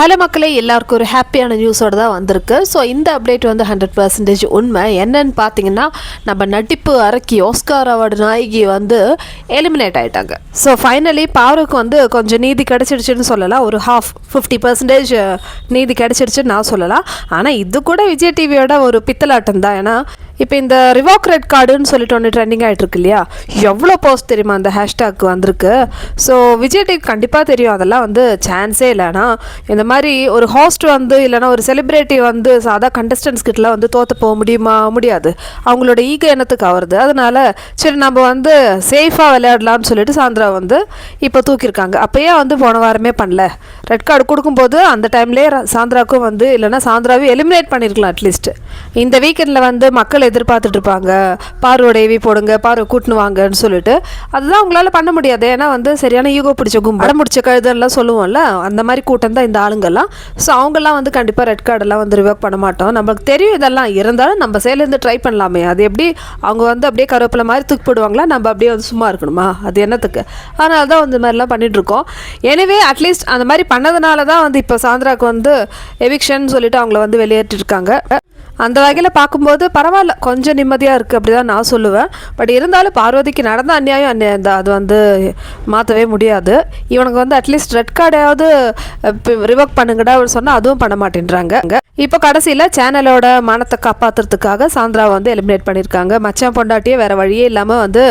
Hello மக்களே எல்லாருக்கும் ஒரு ஹாப்பியான நியூஸோட தான் வந்திருக்கு. ஸோ இந்த அப்டேட் வந்து ஹண்ட்ரட் பர்சன்டேஜ் உண்மை. என்னன்னு பார்த்தீங்கன்னா நம்ம நடிப்பு அரக்கி ஆஸ்கார் அவார்டு நாயகி வந்து எலிமினேட் ஆகிட்டாங்க ஸோ ஃபைனலி பாருக்கு வந்து கொஞ்சம் நீதி கிடச்சிடுச்சுன்னு சொல்லலாம். ஒரு ஹாஃப் ஃபிஃப்டி பர்சன்டேஜ் நீதி கிடைச்சிடுச்சுன்னு நான் சொல்லலாம். ஆனால் இது கூட விஜய் டிவியோட ஒரு பித்தலாட்டம் தான். ஏன்னா இப்போ இந்த ரிவாக் ரெட் கார்டுன்னு சொல்லிட்டு ஒன்று ட்ரெண்டிங் ஆகிட்டு இருக்கு இல்லையா? எவ்வளோ போஸ்ட் தெரியுமா அந்த ஹேஷ்டாக் வந்திருக்கு? ஸோ விஜய் டிவி கண்டிப்பாக தெரியும். அதெல்லாம் வந்து சான்ஸே இல்லைனா இந்த மாதிரி ஒரு ஹோஸ்ட் வந்து இல்லைனா ஒரு செலிப்ரிட்டி வந்து சாதா கண்டஸ்டன்ஸ் கிட்டலாம் வந்து தோற்று போக முடியுமா? முடியாது. அவங்களோட ஈக எண்ணத்துக்கு ஆகுறது அதனால சரி நம்ம வந்து சேஃபாக விளையாடலாம்னு சொல்லிட்டு சாந்திரா வந்து இப்போ தூக்கியிருக்காங்க. அப்போயே வந்து போன வாரமே பண்ணல. ரெட் கார்டு கொடுக்கும்போது அந்த டைம்லேயே சாந்திராவுக்கும் வந்து இல்லைனா சாந்திராவையும் எலிமினேட் பண்ணியிருக்கலாம் அட்லீஸ்ட் இந்த வீக்கெண்டில் வந்து மக்கள் எதிர்பார்த்துட்டு இருப்பாங்க. பார்வோட ஏவி போடுங்க பார்வை கூட்டின்னு வாங்கன்னு சொல்லிட்டு. அதுதான் அவங்களால பண்ண முடியாது. ஏன்னா வந்து சரியான ஈகோ பிடிச்ச கும்பல். முடிச்ச பிடிச்ச கழுதெல்லாம் சொல்லுவோம்ல அந்த மாதிரி கூட்டம் தான் இந்த ஆளுங்கெல்லாம். ஸோ அவங்கெல்லாம் வந்து கண்டிப்பாக ரெட் கார்டெல்லாம் வந்து ரிவர்க் பண்ண மாட்டோம். நமக்கு தெரியும் இதெல்லாம். இருந்தாலும் நம்ம சைட்லேருந்து ட்ரை பண்ணலாமே. அது எப்படி அவங்க வந்து அப்படியே கருவேப்பிலை மாதிரி தூக்கி போடுவாங்களா? நம்ம அப்படியே வந்து சும்மா இருக்கணுமா? அது என்னத்துக்கு? அதனால தான் வந்து இந்த மாதிரிலாம் பண்ணிகிட்ருக்கோம் எனவே அட்லீஸ்ட் அந்த மாதிரி பண்ணதுனால தான் வந்து இப்போ சாந்திராவுக்கு வந்து எவிக்ஷன் சொல்லிட்டு அவங்கள வந்து வெளியேற்றிருக்காங்க. அந்த வகையில் பார்க்கும்போது பரவாயில்ல கொஞ்சம் நிம்மதியாக இருக்குது அப்படி தான் நான் சொல்லுவேன். பட் இருந்தாலும் பார்வதிக்கு நடந்த அநியாயம் அந்நியாயம் தான் அது வந்து மாற்றவே முடியாது. இவனுக்கு வந்து அட்லீஸ்ட் ரெட் கார்டையாவது ரிவர்க் பண்ணுங்கடா அப்படின்னு சொன்னால் அதுவும் பண்ண மாட்டேன்றாங்க. இப்போ கடைசியில் சேனலோட மானத்தை காப்பாற்றுறதுக்காக சாந்திரா வந்து எலிமினேட் பண்ணியிருக்காங்க. மச்சான் பொண்டாட்டியே வேறு வழியே இல்லாமல் வந்து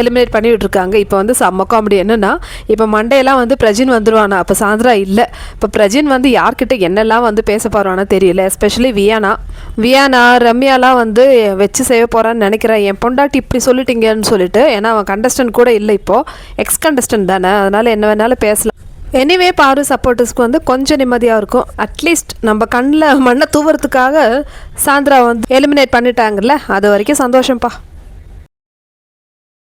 எலிமினேட் பண்ணி விட்டுருக்காங்க இப்போ வந்து செம்ம காமெடி என்னென்னா இப்போ மண்டேலாம் வந்து பிரஜின் வந்துருவானா? அப்போ சாந்திரா இல்லை. இப்போ பிரஜின் வந்து யார்கிட்ட என்னெல்லாம் வந்து பேச போகிறானா தெரியல. எஸ்பெஷலி வியானா. வியானா ரம்யாலாம் வந்து வச்சு செய்ய போகிறான்னு நினைக்கிறேன். என் பொண்டாட்டி இப்படி சொல்லிட்டீங்கன்னு சொல்லிட்டு ஏன்னா அவன் கண்டஸ்டன்ட் கூட இல்லை இப்போது எக்ஸ் கண்டஸ்டன்ட் தானே அதனால் என்ன வேணாலும் பேசலாம். எனிவே பாரு சப்போர்ட்டர்ஸ்க்கு வந்து கொஞ்சம் நிம்மதியாக இருக்கும். அட்லீஸ்ட் நம்ம கண்ணில் மண்ணை தூவுறதுக்காக சாந்திரா வந்து எலிமினேட் பண்ணிட்டாங்கல்ல அது வரைக்கும் சந்தோஷம்ப்பா